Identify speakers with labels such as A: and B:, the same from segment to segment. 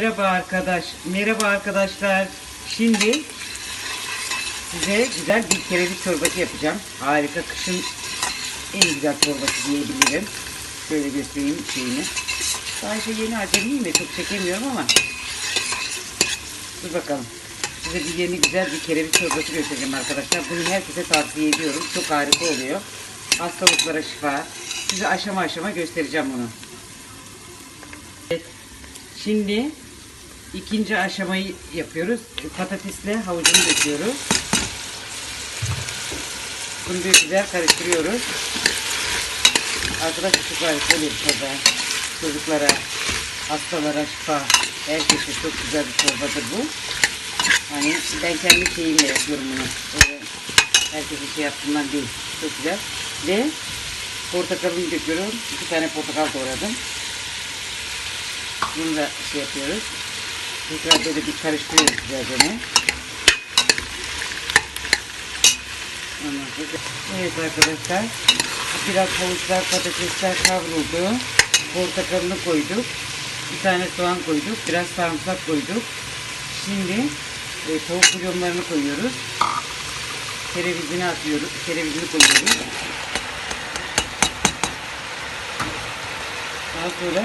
A: Merhaba arkadaş, merhaba arkadaşlar. Şimdi size güzel bir kereviz çorbası yapacağım. Harika, kışın en güzel çorbası diyebilirim. Şöyle göstereyim şeyini. Şey yeni acemiyim de çok çekemiyorum ama. Dur bakalım. Size bir yeni güzel bir kereviz çorbası göstereceğim arkadaşlar. Bunu herkese tavsiye ediyorum. Çok harika oluyor. Hastalıklara şifa. Size aşama aşama göstereceğim bunu. Evet. Şimdi ikinci aşamayı yapıyoruz. Patatesle havucunu döküyoruz. Bunu bir güzel karıştırıyoruz. Harika oluyor bu çorba. Çocuklara, hastalara şifa. Herkese çok güzel bir çorbadır bu. Hani ben kendi şeyimle yapıyorum bunu. Öyle şey yaptığımdan değil. Çok güzel. Ve portakalını döküyorum. İki tane portakal doğradım. Bunu da şey yapıyoruz. Tekrar böyle bir karıştırıyoruz. Ondan sonra- Evet arkadaşlar. Biraz havuçlar, patatesler kavruldu. Portakalını koyduk. Bir tane soğan koyduk. Biraz sarımsak koyduk. Şimdi e, tavuk bulyonlarını koyuyoruz. Kerevizini atıyoruz. Kerevizini koyuyoruz. Daha sonra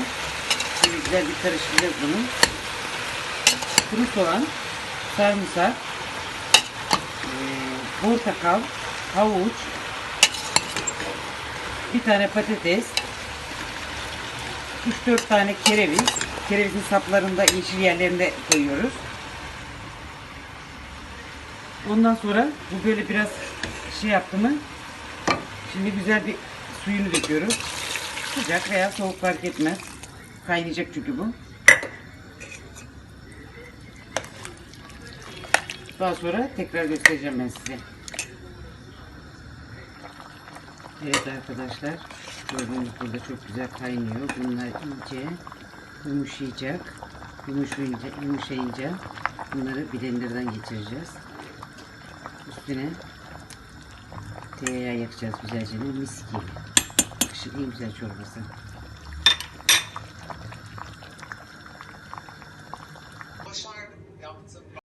A: şimdi güzel bir karıştıracağız bunu. Kuru soğan, sarımsak, eee, portakal, havuç, bir tane patates, 3-4 tane kereviz. Kerevizin saplarında yeşil yerlerinde koyuyoruz. Ondan sonra bu böyle biraz şey yaptı mı şimdi güzel bir suyunu döküyoruz. Sıcak veya soğuk fark etmez. Kaynayacak çünkü bu. Daha sonra tekrar göstereceğim ben size. Evet arkadaşlar. Gördüğünüz burada çok güzel kaynıyor. Bunlar iyice yumuşayacak. Yumuşayınca, yumuşayınca bunları blenderdan geçireceğiz. Üstüne tereyağı yakacağız güzelce. Mis gibi. Kışın en güzel çorbası.